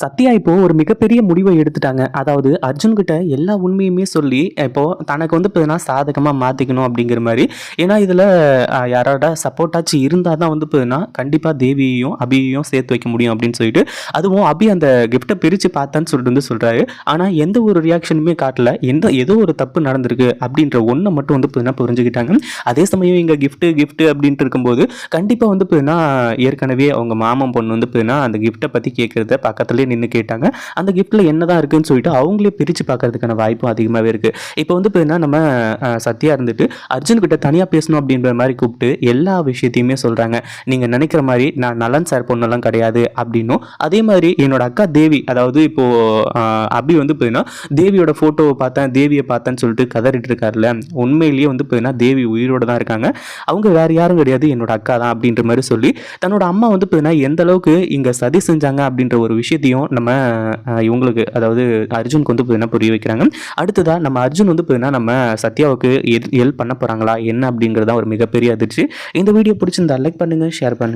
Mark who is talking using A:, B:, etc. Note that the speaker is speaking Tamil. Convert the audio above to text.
A: சத்யா இப்போ ஒரு மிகப்பெரிய முடிவை எடுத்துட்டாங்க. அதாவது அர்ஜுன் கிட்ட எல்லா உண்மையுமே சொல்லி இப்போ தனக்கு வந்து பார்த்தீங்கன்னா சாதகமாக மாற்றிக்கணும் அப்படிங்கிற மாதிரி. ஏன்னா இதில் யாரோட சப்போர்ட்டாச்சு இருந்தால் தான் வந்து பார்த்தீங்கன்னா கண்டிப்பாக தேவியையும் அபியையும் சேர்த்து வைக்க முடியும் அப்படின்னு சொல்லிட்டு அதுவும் அபி அந்த கிஃப்ட்டை பிரித்து பார்த்தேன்னு சொல்லிட்டு வந்து சொல்கிறாரு ஆனால் எந்த ஒரு ரியாக்ஷனுமே காட்டல. எந்த ஏதோ ஒரு தப்பு நடந்திருக்கு அப்படின்ற ஒன்றை மட்டும் வந்து பார்த்தீங்கன்னா புரிஞ்சுக்கிட்டாங்க. அதே சமயம் இங்கே கிஃப்ட்டு கிஃப்ட்டு அப்படின்ட்டு இருக்கும்போது கண்டிப்பாக வந்து பார்த்தீங்கன்னா ஏற்கனவே அவங்க மாமன் பொண்ணு வந்து பார்த்தீங்கன்னா அந்த கிஃப்ட்டை பற்றி கேட்குறத பக்கத்துலேயே நின்று கேட்டாங்க. அந்த கிஃப்ட்டில் என்னதான் இருக்குன்னு சொல்லிட்டு அவங்களே பிரித்து பார்க்கறதுக்கான வாய்ப்பும் அதிகமாகவே இருக்குது இப்போ வந்து பார்த்தீங்கன்னா நம்ம சத்தியாக சத்யா இருந்துட்டு அர்ஜுன் கிட்ட தனியாக பேசணும் அப்படின்ற மாதிரி கூப்பிட்டு எல்லா விஷயத்தையுமே சொல்கிறாங்க நீங்கள் நினைக்கிற மாதிரி நான் நலன் சார் பொண்ணெல்லாம் கிடையாது அப்படின்னும். அதே மாதிரி என்னோட அக்கா தேவி அதாவது இப்போது அபி வந்து பார்த்தீங்கன்னா தேவியோட ஃபோட்டோவை பார்த்தேன் தேவியை பார்த்தேன்னு சொல்லிட்டு கதறிட்டு இருக்காருல்ல. உண்மையிலேயே வந்து பார்த்தீங்கன்னா தேவி உயிரோட தான் இருக்காங்க. அவங்க வேறு யாரும் கிடையாது என்னோட அக்கா தான் அப்படின்ற மாதிரி சொல்லி தன்னோட அம்மா வந்து பார்த்தீங்கன்னா எந்த அளவுக்கு இங்கே சதி செஞ்சாங்க அப்படின்ற ஒரு விஷயத்தையும் நம்ம இவங்களுக்கு அதாவது அர்ஜுனுக்கு வந்து பார்த்தீங்கன்னா புரிய வைக்கிறாங்க. அடுத்ததாக நம்ம அர்ஜுன் வந்து பார்த்தீங்கன்னா நம்ம சத்யாவுக்கு ஹெல்ப் பண்ண போகிறாங்களா என்ன அப்படிங்கிறது தான் ஒரு மிகப்பெரிய அதிர்ச்சி. இந்த வீடியோ பிடிச்சிருந்தா லைக் பண்ணுங்கள் ஷேர் பண்ணுங்கள்